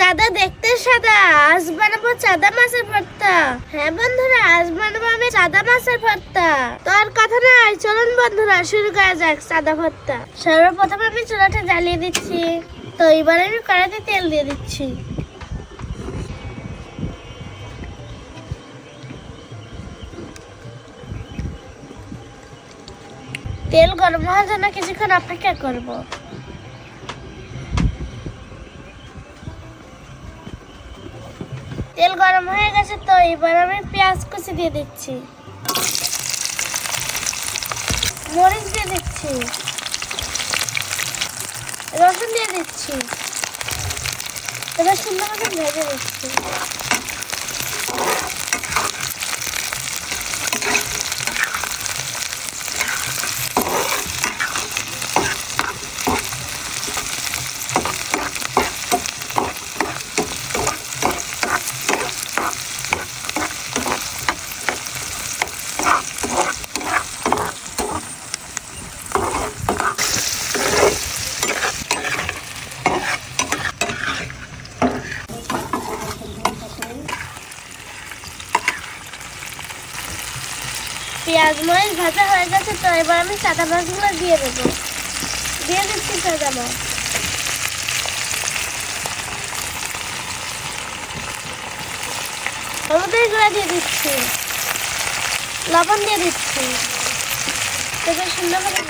চাঁদা দেখতে সাদা, আজ বানাবো চাঁদা মাছের ভর্তা। হ্যাঁ বন্ধুরা, আজ বানাবো আমি চাঁদা মাছের ভর্তা। তো আর কথা নাই চলুন বন্ধুরা, শুরু করা যাক চাঁদা ভর্তা। সর্বপ্রথম আমি চুলাটা জ্বালিয়ে দিচ্ছি। তো এবার আমি কড়াইতে তেল দিয়ে দিচ্ছি। তেল গরম হওয়ার জন্য কিছুক্ষণ অপেক্ষা করব। তেল গরম হয়ে গেছে তো, এবার আমি পেঁয়াজ কুচি দিয়ে দিচ্ছি। মরিচ দিয়ে দিচ্ছি। রসুন দিয়ে দিচ্ছি। এবার সুন্দর ভেজে দিচ্ছি পেঁয়াজ মরিচ ভাজা হয়ে গেছে, তো এবার আমি সাদা মাছগুলো দিয়ে দেবো। দিয়ে দিচ্ছি সাদা মাছ। হলুদের গুঁড়া দিয়ে দিচ্ছি। লবণ দিয়ে দিচ্ছি। এবার সুন্দর করে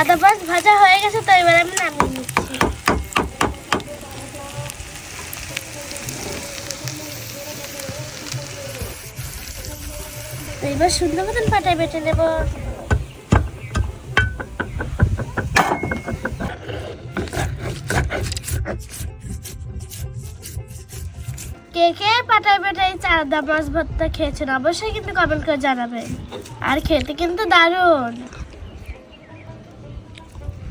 দিচ্ছি মাছ ভাজা হয়ে গেছে, তো এবার আমি নামিয়ে নিচ্ছি। এবার সুন্দর মতন পাটায় বেটে নেব। কে কে পাটায় বেটায় চারদা মাছ ভর্তা খেয়েছেন, অবশ্যই কিন্তু কমেন্ট করে জানাবেন। আর খেতে কিন্তু দারুণ।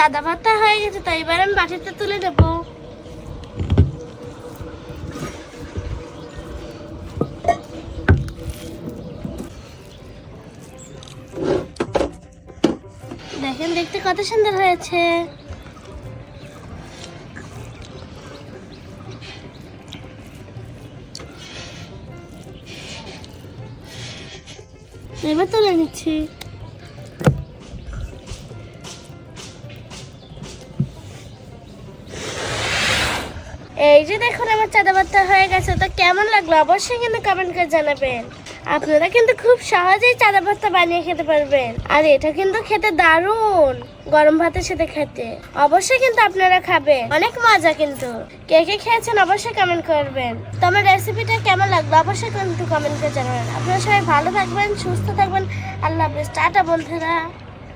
চাঁদা ভাতটা হয়ে গেছে তো এবার আমি বাটিতে তুলে দেবো। দেখেন, দেখতে কত সুন্দর হয়েছে। এবার তুলে নিচ্ছি। এই যে দেখুন আমার চাঁদা বাত্তা হয়ে গেছে, তো কেমন লাগল? অবশ্যই কিন্তু কমেন্ট করে জানাবেন। আপনারা কিন্তু খুব সহজেই চাঁদা ভাতটা বানিয়ে খেতে পারবেন। আর এটা কিন্তু খেতে দারুণ, গরম ভাতের সাথে খেতে। অবশ্যই কিন্তু আপনারা খাবেন। অনেক মজা কিন্তু। কে কে খেয়েছেন অবশ্যই কমেন্ট করবেন। তো আমার রেসিপিটা কেমন লাগল? অবশ্যই কিন্তু কমেন্ট করে জানাবেন। আপনারা সবাই ভালো থাকবেন, সুস্থ থাকবেন। আল্লাহ হাফেজ। টাটা বন্ধুরা।